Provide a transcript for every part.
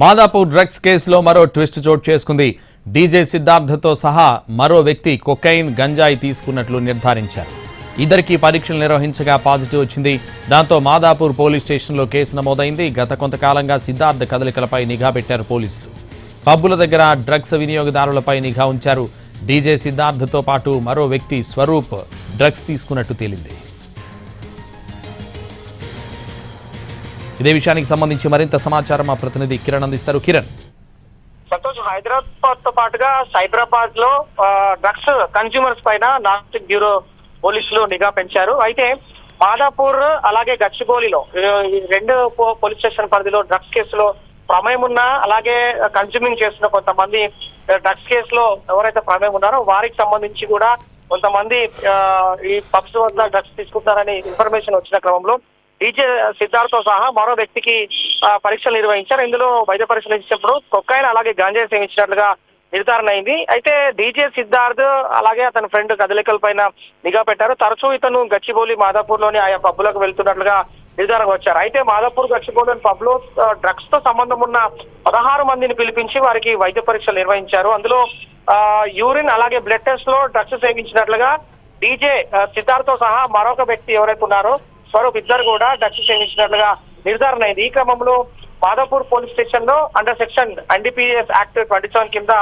Madhapur drugs కేసులో మరో twist చోటు చేసుకుంది. డీజే సిద్ధార్థతో సహా మరో వ్యక్తి కొకైన్ గంజాయి తీసుకున్నట్లు నిర్ధారించారు. ఇద్దరికి పరీక్షలు నిర్వహించగా పాజిటివ్ వచ్చింది. దాంతో మాదాపూర్ పోలీస్ స్టేషన్లో కేసు నమోదైంది. గత కొంతకాలంగా సిద్ధార్థ కదలికలపై నిఘా పెట్టారు పోలీసులు. పబ్బుల దగ్గర డ్రగ్స్ వినియోగదారులపై నిఘా ఉంచారు. డీజే సిద్ధార్థతో పాటు మరో వ్యక్తి స్వరూప్ డ్రగ్స్ తీసుకున్నట్టు తేలింది. ఇదే విషయానికి సంబంధించి మరింత సమాచారం మా ప్రతినిధి కిరణ్ అందిస్తారు. కిరణ్. సంతోష్. హైదరాబాద్తో పాటుగా సైబరాబాద్లో డ్రగ్స్ కన్స్యూమర్స్ పైన నార్కోటిక్ బ్యూరో పోలీసులు నిఘా పెంచారు. అయితే మాదాపూర్ అలాగే గచ్చిబౌలిలో ఈ రెండు పో- పోలీస్ స్టేషన్ పరిధిలో డ్రగ్స్ కేసులో ప్రమేయం ఉన్న అలాగే కన్స్యూమింగ్ చేస్తున్న కొంతమంది డ్రగ్స్ కేసులో ఎవరైతే ప్రమేయం ఉన్నారో వారికి సంబంధించి కూడా కొంతమంది ఈ పబ్స్ వద్ద డ్రగ్స్ తీసుకుంటారని ఇన్ఫర్మేషన్ వచ్చిన క్రమంలో డీజే సిద్ధార్థతో సహా మరో వ్యక్తికి పరీక్షలు నిర్వహించారు. ఇందులో వైద్య పరీక్షలు ఇచ్చినప్పుడు కొక్కాయిన్ అలాగే గాంజాయి సేవించినట్లుగా నిర్ధారణ అయింది. అయితే డీజే సిద్ధార్థ్ అలాగే అతని ఫ్రెండ్ కదలికల పైన నిఘా పెట్టారు. తరచూ ఇతను గచ్చిబౌలి మాదాపూర్లోని ఆయా పబ్బులకు వెళ్తున్నట్లుగా నిర్ధారణకు వచ్చారు. అయితే మాదాపూర్ గచ్చిబౌలి పబ్లో డ్రగ్స్తో సంబంధం ఉన్న పదహారు మందిని పిలిపించి వారికి వైద్య పరీక్షలు నిర్వహించారు. అందులో యూరిన్ అలాగే బ్లడ్ టెస్ట్లో డ్రగ్స్ సేవించినట్లుగా డీజే సిద్ధార్థ్తో సహా మరొక వ్యక్తి ఎవరైతే ఉన్నారో స్వరూప్ ఇద్దరు కూడా డ్రగ్స్ చేయించినట్లుగా నిర్ధారణ అయింది. ఈ క్రమంలో మాధవపూర్ పోలీస్ స్టేషన్లో under section NDPS act twenty seven కింద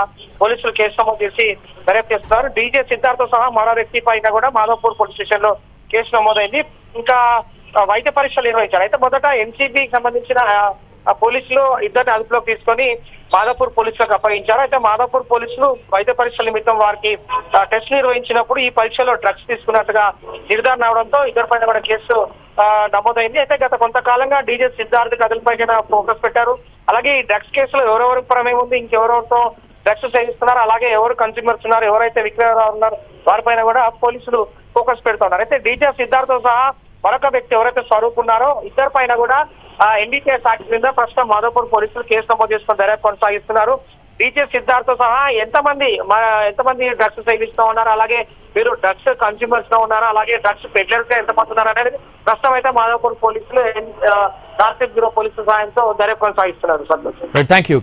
పోలీసులు కేసు నమోదు చేసి దర్యాప్తు చేస్తున్నారు. డీజే సిద్ధార్థ్ సహా మరో వ్యక్తి పైన కూడా మాధవపూర్ పోలీస్ స్టేషన్లో కేసు నమోదైంది. ఇంకా వైద్య పరీక్షలు నిర్వహించారు. అయితే మొదట ఎన్సీబీకి సంబంధించిన పోలీసులు ఇద్దరిని అదుపులోకి తీసుకొని మాదాపూర్ పోలీసులకు అప్పగించారు. అయితే మాదాపూర్ పోలీసులు వైద్య పరీక్షల నిమిత్తం వారికి టెస్ట్ నిర్వహించినప్పుడు ఈ పరీక్షలో డ్రగ్స్ తీసుకున్నట్టుగా నిర్ధారణ అవడంతో ఇద్దరి పైన కూడా కేసు నమోదైంది. అయితే గత కొంతకాలంగా డీజే సిద్ధార్థ్ కథలపై ఫోకస్ పెట్టారు. అలాగే ఈ డ్రగ్స్ కేసులో ఎవరెవరి ప్రమేయం ఉంది ఇంకెవరెవరితో డ్రగ్స్ సేవిస్తున్నారు అలాగే ఎవరు కన్స్యూమర్స్ ఉన్నారు ఎవరైతే విక్రయదారులు ఉన్నారు వారిపైన కూడా పోలీసులు ఫోకస్ పెడుతున్నారు. అయితే డీజే సిద్ధార్థ్ సహా మరొక వ్యక్తి ఎవరైతే స్వరూప్ ఉన్నారో ఇద్దరి పైన కూడా ఎన్డీకే సాక్షి క్రింద ప్రస్తుతం మాధవపూర్ పోలీసులు కేసు నమోదు చేసుకుని దర్యాప్తు కొనసాగిస్తున్నారు. డీజే సిద్ధార్థ్ సహా ఎంతమంది ఎంతమంది డ్రగ్స్ సేవిస్తూ ఉన్నారు? అలాగే మీరు డ్రగ్స్ కన్స్యూమర్స్గా ఉన్నారా? అలాగే డ్రగ్స్ పెడ్లర్స్గా ఎంతమంది ఉన్నారు అనేది ప్రస్తుతం అయితే మాధవపూర్ పోలీసులు నార్త్ బ్యూరో పోలీసుల సహాయంతో దర్యాప్తు కొనసాగిస్తున్నారు. Santosh thank you